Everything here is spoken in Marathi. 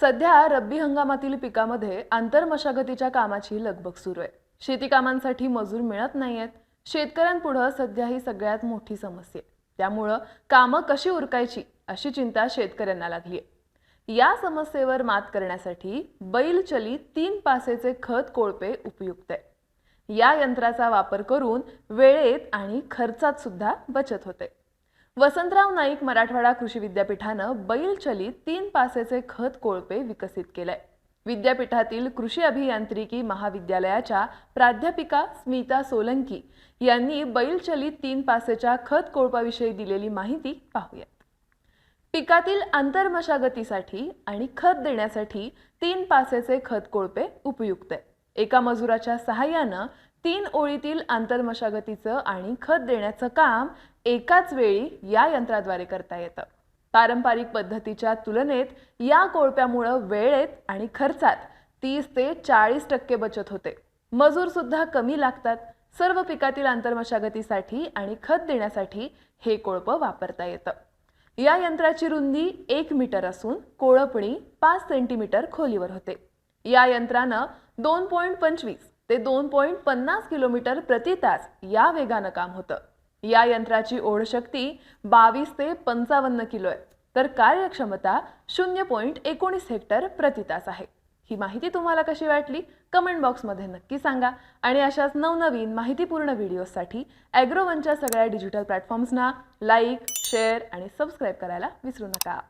सध्या रब्बी हंगामातील पिकामध्ये आंतरमशागतीच्या कामाची लगबग सुरू आहे. शेती कामांसाठी मजूर मिळत नाहीयेत. शेतकऱ्यांपुढं सध्या ही सगळ्यात मोठी समस्या आहे. त्यामुळं कामं कशी उरकायची अशी चिंता शेतकऱ्यांना लागली आहे. या समस्येवर मात करण्यासाठी बैलचलित तीन पासेचे खत कोळपे उपयुक्त आहे. या यंत्राचा वापर करून वेळेत आणि खर्चात सुद्धा बचत होते. वसंतराव नाईक मराठवाडा कृषी विद्यापीठानं बैलचली तीन पासेचे खत कोळपे विकसित केलंय. विद्यापीठातील कृषी अभियांत्रिकी महाविद्यालयाच्या प्राध्यापिका स्मिता सोलंकी यांनी बैलचलित तीन पासेच्या खत कोळपाविषयी दिलेली माहिती पाहूयात. पिकातील आंतरमशागतीसाठी आणि खत देण्यासाठी तीन पासेचे खत कोळपे उपयुक्त आहे. एका मजुराच्या सहाय्यानं तीन ओळीतील आंतरमशागतीचं आणि खत देण्याचं काम एकाच वेळी या यंत्राद्वारे करता येतं. पारंपरिक पद्धतीच्या तुलनेत या कोळप्यामुळं वेळेत आणि खर्चात तीस ते चाळीस टक्के बचत होते. मजूर सुद्धा कमी लागतात. सर्व पिकातील आंतरमशागतीसाठी आणि खत देण्यासाठी हे कोळपं वापरता येतं. या यंत्राची रुंदी एक मीटर असून कोळपणी पाच सेंटीमीटर खोलीवर होते. या यंत्रानं दोन पॉईंट पंचवीस ते दोन पॉईंट पन्नास किलोमीटर प्रति तास या वेगानं काम होतं. या यंत्राची ओढ शक्ती बावीस ते पंचावन्न किलो आहे. तर कार्यक्षमता शून्य पॉईंट एकोणीस हेक्टर प्रति तास आहे. ही माहिती तुम्हाला कशी वाटली? कमेंट बॉक्समध्ये नक्की सांगा. आणि अशाच नवनवीन माहितीपूर्ण व्हिडिओसाठी ॲग्रोवनच्या सगळ्या डिजिटल प्लॅटफॉर्म्सना लाईक शेअर आणि सबस्क्राईब करायला विसरू नका.